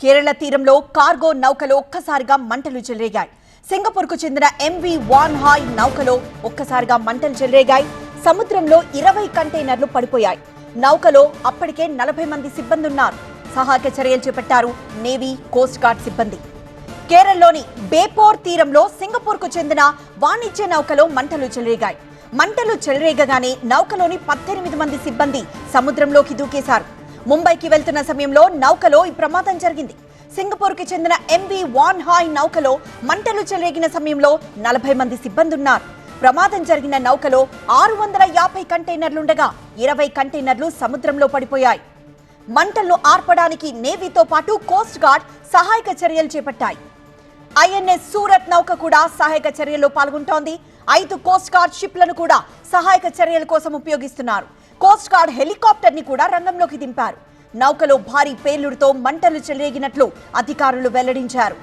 కేరళ తీరంలో కార్గో నౌకలో ఒక్కసారిగా మంటలు చెలరేగాయి. సింగపూర్కు చెందిన ఎంవి వాన్ హాయ్ నౌకలో ఒక్కసారిగా మంటలు చెలరేగాయి. సముద్రంలో ఇరవై కంటైనర్లు పడిపోయాయి. నౌకలో అప్పటికే నలభై మంది సిబ్బంది ఉన్నారు సహాయక చర్యలు చేపట్టారు నేవీ కోస్ట్ గార్డ్ సిబ్బంది. కేరళలోని బేపోర్ తీరంలో సింగపూర్కు చెందిన వాణిజ్య నౌకలో మంటలు చెలరేగాయి. మంటలు చెలరేగగానే నౌకలోని పద్దెనిమిది మంది సిబ్బంది సముద్రంలోకి దూకేశారు. ముంబైకి వెళ్తున్న సమయంలో నౌకలో ఈ ప్రమాదం జరిగింది. సింగపూర్కి చెందిన ఎంవి వాన్ హాయ్ నౌకలో మంటలు చెలరేగిన సమయంలో నలభై మంది సిబ్బంది ఉన్నారు ప్రమాదం జరిగిన నౌకలో ఆరు వందల యాభై కంటైనర్లుండగా ఇరవై కంటైనర్లు సముద్రంలో పడిపోయాయి. మంటలను ఆర్పడానికి నేవీతో పాటు కోస్ట్ గార్డ్ సహాయక చర్యలు చేపట్టాయి. ఐఎన్ఎస్ సూరత్ నౌక కూడా సహాయక చర్యల్లో పాల్గొంటోంది. ఐదు కోస్ట్ గార్డ్ షిప్లను కూడా సహాయక చర్యల కోసం ఉపయోగిస్తున్నారు. కోస్ట్ గార్డ్ హెలికాప్టర్ని కూడా రంగంలోకి దింపారు. నౌకలో భారీ పేలుడుతో మంటలు చెలరేగినట్లు అధికారులు వెల్లడించారు.